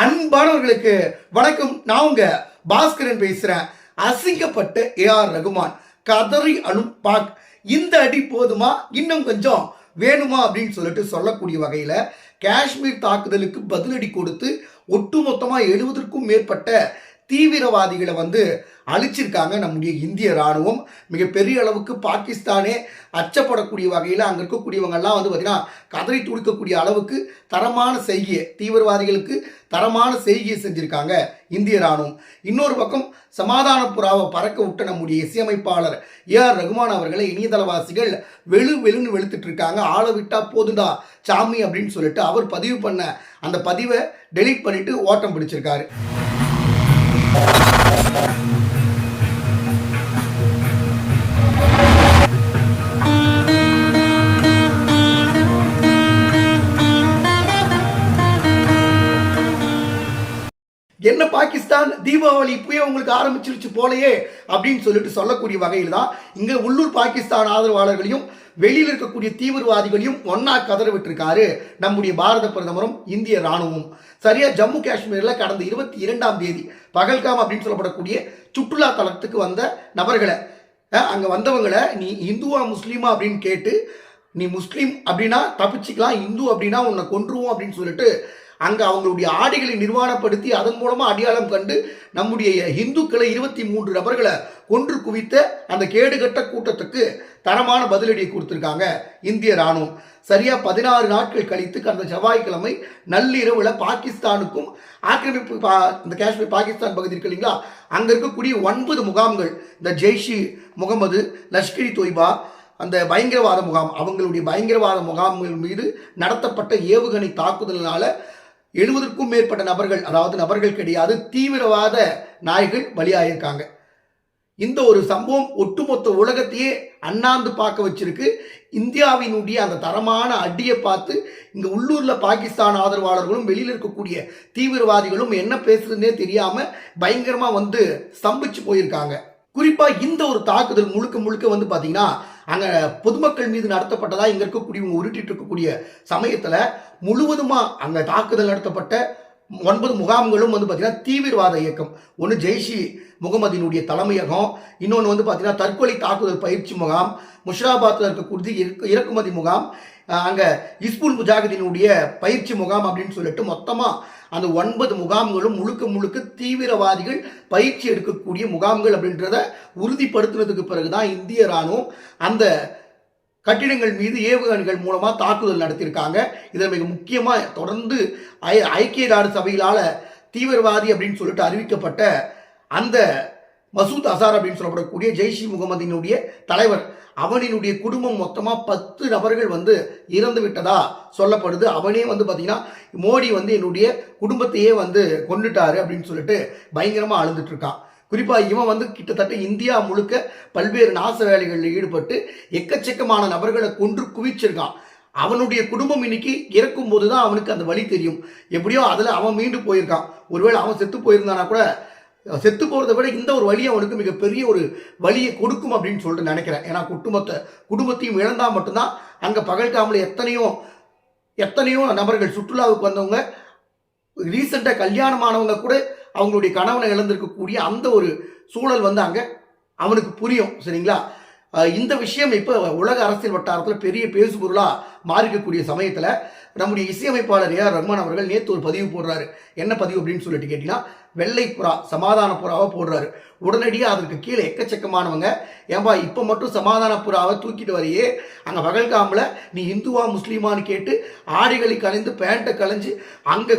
அன்பானவர்களுக்கு வணக்கம். நான் உங்க பாஸ்கரன் பேசுறேன். அசிங்கப்பட்ட ஏஆர் ரகுமான் கதறி அனும் பாக். இந்த அடி போதுமா? இன்னும் கொஞ்சம் வேணுமா அப்படின்னு சொல்லிட்டு சொல்லக்கூடிய வகையில் காஷ்மீர் தாக்குதலுக்கு பதிலடி கொடுத்து ஒட்டுமொத்தமாக எழுபதற்கும் மேற்பட்ட தீவிரவாதிகளை வந்து அழிச்சிருக்காங்க நம்முடைய இந்திய ராணுவம் மிகப்பெரிய அளவுக்கு பாகிஸ்தானே அச்சப்படக்கூடிய வகையில் அங்கே இருக்கக்கூடியவங்கெல்லாம் வந்து பார்த்திங்கன்னா கதறி துடிக்கக்கூடிய அளவுக்கு தரமான செய்கையை தீவிரவாதிகளுக்கு தரமான செய்கையை செஞ்சுருக்காங்க இந்திய ராணுவம் இன்னொரு பக்கம் சமாதான புறாவை பறக்க விட்ட நம்முடைய இசையமைப்பாளர் ஏ ஆர் ரகுமான் அவர்களை இணையதளவாசிகள் வெளு வெளுன்னு வெளுத்துட்டு இருக்காங்க. ஆளை விட்டா போதுண்டா சாமி அப்படின்னு சொல்லிட்டு அவர் பதிவு பண்ண அந்த பதிவை டெலீட் பண்ணிட்டு ஓட்டம் பிடிச்சிருக்காரு. என்ன பாகிஸ்தான் தீபாவளி இப்பயே உங்களுக்கு ஆரம்பிச்சிருச்சு போலயே அப்படின்னு சொல்லிட்டு சொல்லக்கூடிய வகையில் தான் இங்கே உள்ளூர் பாகிஸ்தான் ஆதரவாளர்களையும் வெளியில் இருக்கக்கூடிய தீவிரவாதிகளையும் ஒன்னா கதற விட்டிருக்காரு நம்முடைய பாரத பிரதமரும் இந்திய ராணுவம் சரியா? ஜம்மு காஷ்மீரில் கடந்த இருபத்தி இரண்டாம் தேதி பகல்காம் அப்படின்னு சொல்லப்படக்கூடிய சுற்றுலா தலத்துக்கு வந்த நபர்களை அங்கே வந்தவங்களை நீ இந்துவா முஸ்லீமா அப்படின்னு கேட்டு நீ முஸ்லீம் அப்படின்னா தப்பிச்சிக்கலாம் இந்து அப்படின்னா உன்னை கொன்றுவோம் அப்படின்னு சொல்லிட்டு அங்கே அவங்களுடைய ஆடைகளை நிர்வாணப்படுத்தி அதன் மூலமாக அடையாளம் கண்டு நம்முடைய இந்துக்களை இருபத்தி மூன்று நபர்களை கொன்று குவித்த அந்த கேடுகட்ட கூட்டத்துக்கு தரமான பதிலடியை கொடுத்துருக்காங்க இந்திய ராணுவம் சரியாக பதினாறு நாட்கள் கழித்து கடந்த செவ்வாய்க்கிழமை நள்ளிரவில் பாகிஸ்தானுக்கும் ஆக்கிரமிப்பு பா இந்த காஷ்மீர் பாகிஸ்தான் பகுதி இருக்கு இல்லைங்களா? அங்கே இருக்கக்கூடிய ஒன்பது முகாம்கள் இந்த ஜெய்ஷி முகமது லஷ்கரி தொய்பா அந்த பயங்கரவாத முகாம் அவங்களுடைய பயங்கரவாத முகாம்கள் மீது நடத்தப்பட்ட ஏவுகணை தாக்குதலினால எழுபதுக்கும் மேற்பட்ட நபர்கள் அதாவது நபர்கள் கிடையாது தீவிரவாத நாய்கள் பலியாயிருக்காங்க. இந்த ஒரு சம்பவம் ஒட்டுமொத்த உலகத்தையே அண்ணாந்து பார்க்க வச்சிருக்கு. இந்தியாவினுடைய அந்த தரமான அடியை பார்த்து இங்க உள்ளூர்ல பாகிஸ்தான் ஆதரவாளர்களும் வெளியில் இருக்கக்கூடிய தீவிரவாதிகளும் என்ன பேசுறதுன்னே தெரியாம பயங்கரமா வந்து ஸ்தம்பிச்சு போயிருக்காங்க. குறிப்பா இந்த ஒரு தாக்குதல் முழுக்க முழுக்க வந்து பாத்தீங்கன்னா அங்க பொதுமக்கள் மீது நடத்தப்பட்டதா இங்க இருக்கக்கூடிய உருட்டிட்டு இருக்கக்கூடிய சமயத்துல முழுவதுமா அங்க தாக்குதல் நடத்தப்பட்ட ஒன்பது முகாம்களும் வந்து பார்த்தீங்கன்னா தீவிரவாத இயக்கம். ஒன்று ஜெய்ஷி முகமதினுடைய தலைமையகம். இன்னொன்று வந்து பார்த்தீங்கன்னா தற்கொலை தாக்குதல் பயிற்சி முகாம் முஷராபாத்தில் இருக்கக்கூடிய இறக்கு- இறக்குமதி முகாம் அங்கே இஸ்புல் முஜாஹிதினுடைய பயிற்சி முகாம் அப்படின்னு சொல்லிட்டு மொத்தமாக அந்த ஒன்பது முகாம்களும் முழுக்க முழுக்க தீவிரவாதிகள் பயிற்சி எடுக்கக்கூடிய முகாம்கள் அப்படின்றத உறுதிப்படுத்தினதுக்கு பிறகுதான் இந்திய ராணுவம் அந்த கட்டிடங்கள் மீது ஏவுகணைகள் மூலமாக தாக்குதல் நடத்தியிருக்காங்க. இதில் மிக முக்கியமாக தொடர்ந்து ஐ ஐக்கிய நாடு சபையிலால் தீவிரவாதி அப்படின்னு சொல்லிட்டு அறிவிக்கப்பட்ட அந்த மசூத் அசார் அப்படின்னு சொல்லப்படக்கூடிய ஜெய்ஷி முகமதினுடைய தலைவர் அவனினுடைய குடும்பம் மொத்தமாக பத்து நபர்கள் வந்து இறந்து விட்டதா சொல்லப்படுது. அவனே வந்து பார்த்தீங்கன்னா மோடி வந்து என்னுடைய குடும்பத்தையே வந்து கொண்டுட்டாரு அப்படின்னு சொல்லிட்டு பயங்கரமாக அழுதுட்டு இருக்கான். குறிப்பாக இவன் வந்து கிட்டத்தட்ட இந்தியா முழுக்க பல்வேறு நாச வேலைகளில் ஈடுபட்டு எக்கச்சக்கமான நபர்களை கொன்று குவிச்சிருக்கான். அவனுடைய குடும்பம் இன்னைக்கு இறக்கும் போது தான் அவனுக்கு அந்த வழி தெரியும். எப்படியோ அதில் அவன் மீண்டு போயிருக்கான். ஒருவேளை அவன் செத்து போயிருந்தானா கூட செத்து போகிறத விட இந்த ஒரு வழி அவனுக்கு மிகப்பெரிய ஒரு வழியை கொடுக்கும் அப்படின்னு சொல்லிட்டு நினைக்கிறேன். ஏன்னா குடும்பத்தை குடும்பத்தையும் இழந்தால் மட்டும்தான் அங்கே பகல்காமல் எத்தனையோ எத்தனையோ நபர்கள் சுற்றுலாவுக்கு வந்தவங்க ரீசெண்டாக கல்யாணமானவங்க கூட அவங்களுடைய கணவனை இழந்திருக்கக்கூடிய அந்த ஒரு சூழல் வந்து அங்கே அவனுக்கு புரியும் சரிங்களா? இந்த விஷயம் இப்போ உலக அரசியல் வட்டாரத்தில் பெரிய பேசுபொருளாக மாறிக்கக்கூடிய சமயத்தில் நம்முடைய இசையமைப்பாளர் ஏஆர் ரஹ்மான் அவர்கள் நேற்று ஒரு பதிவு போடுறாரு. என்ன பதிவு அப்படின்னு சொல்லிட்டு கேட்டிங்கன்னா வெள்ளை புறா சமாதான புறாவை போடுறாரு. உடனடியாக அதற்கு கீழே எக்கச்சக்கமானவங்க ஏன்பா இப்போ மட்டும் சமாதான புறாவை தூக்கிட்டு வரையே அங்கே பகல்காமில் நீ இந்துவா முஸ்லீமான்னு கேட்டு ஆடைகளை கலைந்து பேண்ட்டை கலைஞ்சு அங்கே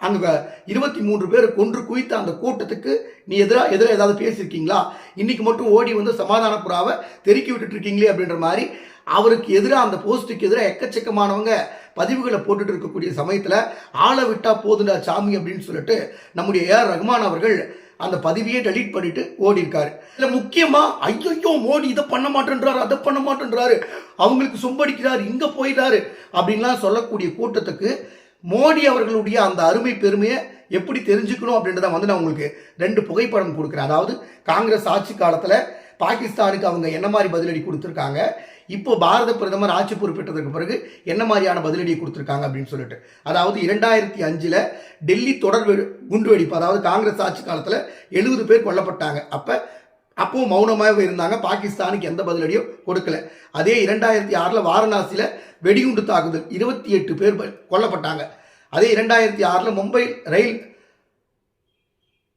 அங்கே இருபத்தி மூன்று பேர் கொன்று குவித்த அந்த கூட்டத்துக்கு நீ எதிராக எதிராக ஏதாவது பேசியிருக்கீங்களா? இன்னைக்கு மட்டும் ஓடி வந்து சமாதான புறாவை தெருக்கி விட்டுட்டு இருக்கீங்களே அப்படின்ற மாதிரி அவருக்கு எதிராக அந்த போஸ்ட்டுக்கு எதிராக எக்கச்சக்கமானவங்க பதிவுகளை போட்டுட்டு இருக்கக்கூடிய சமயத்தில் ஆளை விட்டா போதுண்டா சாமி அப்படின்னு சொல்லிட்டு நம்முடைய ஏஆர் ரஹ்மான் அவர்கள் அந்த பதிவையே டெலீட் பண்ணிட்டு ஓடி இருக்காரு இதுல முக்கியமா ஐயோ மோடி இதை பண்ண மாட்டேன்றாரு அதை பண்ண மாட்டேன்றாரு அவங்களுக்கு சொம்படிக்கிறாரு இங்க போயிட்டாரு அப்படின்லாம் சொல்லக்கூடிய கூட்டத்துக்கு மோடி அவர்களுடைய அந்த அருமை பெருமையை எப்படி தெரிஞ்சுக்கணும் அப்படின்றத வந்து நான் உங்களுக்கு ரெண்டு புகைப்படம் கொடுக்குறேன். அதாவது காங்கிரஸ் ஆட்சி காலத்தில் பாகிஸ்தானுக்கு அவங்க என்ன மாதிரி பதிலடி கொடுத்துருக்காங்க இப்போ பாரத பிரதமர் ஆட்சி பொறுப்பேற்றதுக்கு பிறகு என்ன மாதிரியான பதிலடியை கொடுத்துருக்காங்க அப்படின்னு சொல்லிட்டு. அதாவது இரண்டாயிரத்தி அஞ்சில் டெல்லி தொடர் வெ- குண்டுவெடிப்பு அதாவது காங்கிரஸ் ஆட்சி காலத்தில் எழுபது பேர் கொல்லப்பட்டாங்க. அப்போ அப்பவும் மௌனமாக இருந்தாங்க. பாகிஸ்தானுக்கு எந்த பதிலடியும் கொடுக்கல. அதே இரண்டாயிரத்தி ஆறில் வாரணாசியில் வெடிகுண்டு தாக்குதல். இருபத்தி எட்டு பேர் கொல்லப்பட்டாங்க. அதே இரண்டாயிரத்தி ஆறில் மும்பை ரயில்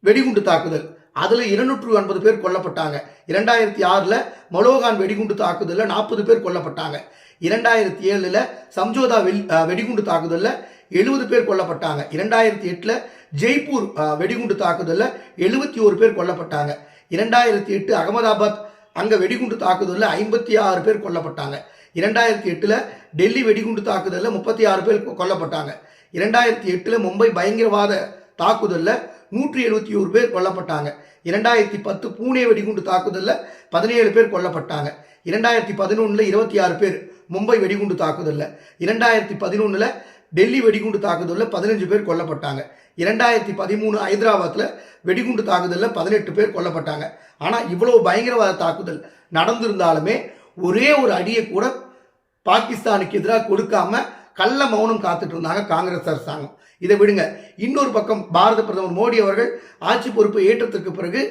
வெடிகுண்டு தாக்குதல். அதில் இருநூற்று ஐம்பது பேர் கொல்லப்பட்டாங்க. இரண்டாயிரத்தி ஆறில் மலோகான் வெடிகுண்டு தாக்குதலில் நாற்பது பேர் கொல்லப்பட்டாங்க. இரண்டாயிரத்தி ஏழில் சம்ஜோதா வெல் வெடிகுண்டு தாக்குதலில் எழுபது பேர் கொல்லப்பட்டாங்க. இரண்டாயிரத்தி எட்டில் ஜெய்ப்பூர் வெடிகுண்டு தாக்குதலில் எழுபத்தி ஒரு பேர் கொல்லப்பட்டாங்க. இரண்டாயிரத்தி எட்டு அகமதாபாத் அங்கே வெடிகுண்டு தாக்குதலில் ஐம்பத்தி ஆறு பேர் கொல்லப்பட்டாங்க. இரண்டாயிரத்தி எட்டில் டெல்லி வெடிகுண்டு தாக்குதலில் முப்பத்தி ஆறு பேர் கொல்லப்பட்டாங்க. இரண்டாயிரத்தி எட்டில் மும்பை பயங்கரவாத தாக்குதலில் நூற்றி எழுபத்தி ஒரு பேர் கொல்லப்பட்டாங்க. இரண்டாயிரத்தி பத்து பூனே வெடிகுண்டு தாக்குதலில் பதினேழு பேர் கொல்லப்பட்டாங்க. இரண்டாயிரத்தி பதினொன்றில் இருபத்தி ஆறு பேர் மும்பை வெடிகுண்டு தாக்குதலில். இரண்டாயிரத்தி பதினொன்றில் டெல்லி வெடிகுண்டு தாக்குதலில் பதினஞ்சு பேர் கொல்லப்பட்டாங்க. இரண்டாயிரத்தி பதிமூணு ஹைதராபாத்தில் வெடிகுண்டு தாக்குதலில் பதினெட்டு பேர் கொல்லப்பட்டாங்க. ஆனால் இவ்வளோ பயங்கரவாத தாக்குதல் நடந்திருந்தாலுமே ஒரே ஒரு அடியை கூட பாகிஸ்தானுக்கு எதிராக கொடுக்காம கள்ள மௌனம் காத்துட்டு இருந்தாங்க காங்கிரஸ் அரசாங்கம். இதை விடுங்க. இன்னொரு பக்கம் பாரத பிரதமர் மோடி அவர்கள் ஆட்சி பொறுப்பை ஏற்றத்திற்கு பிறகு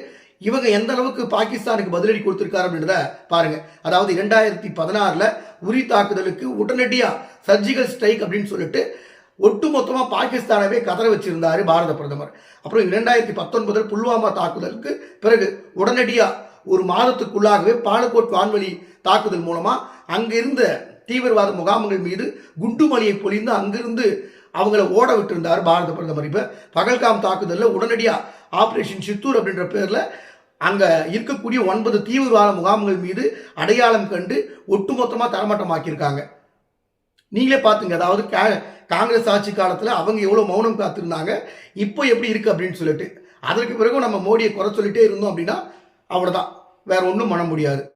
இவங்க எந்த அளவுக்கு பாகிஸ்தானுக்கு பதிலடி கொடுத்திருக்காரு அப்படின்றத பாருங்க. அதாவது இரண்டாயிரத்தி பதினாறுல உரி தாக்குதலுக்கு உடனடியாக சர்ஜிக்கல் ஸ்ட்ரைக் அப்படின்னு சொல்லிட்டு ஒட்டுமொத்தமா பாகிஸ்தானவே கதற வச்சிருந்தார் பாரத பிரதமர். அப்புறம் இரண்டாயிரத்தி பத்தொன்பதில் புல்வாமா தாக்குதலுக்கு பிறகு உடனடியாக ஒரு மாதத்துக்குள்ளாகவே பாலக்கோட் வான்வழி தாக்குதல் மூலமாக அங்கிருந்த தீவிரவாத முகாம்கள் மீது குண்டுமலையை பொழிந்து அங்கிருந்து அவங்கள ஓட விட்டிருந்தார் பாரத பிரதமர். இப்போ பகல்காம் தாக்குதலில் உடனடியாக ஆப்ரேஷன் சித்தூர் அப்படின்ற பேரில் அங்கே இருக்கக்கூடிய ஒன்பது தீவிரவாத முகாம்கள் மீது அடையாளம் கண்டு ஒட்டுமொத்தமாக தரமட்டமாக்கியிருக்காங்க. நீங்களே பார்த்துங்க அதாவது கா- காங்கிரஸ் ஆட்சி காலத்தில் அவங்க எவ்வளோ மௌனம் காத்திருந்தாங்க இப்போ எப்படி இருக்குது அப்படின்னு சொல்லிட்டு. அதற்கு பிறகு நம்ம மோடியை குறை சொல்லிட்டே இருந்தோம் அப்படின்னா அவ்வளோதான் வேற ஒன்றும் பண்ண முடியாது.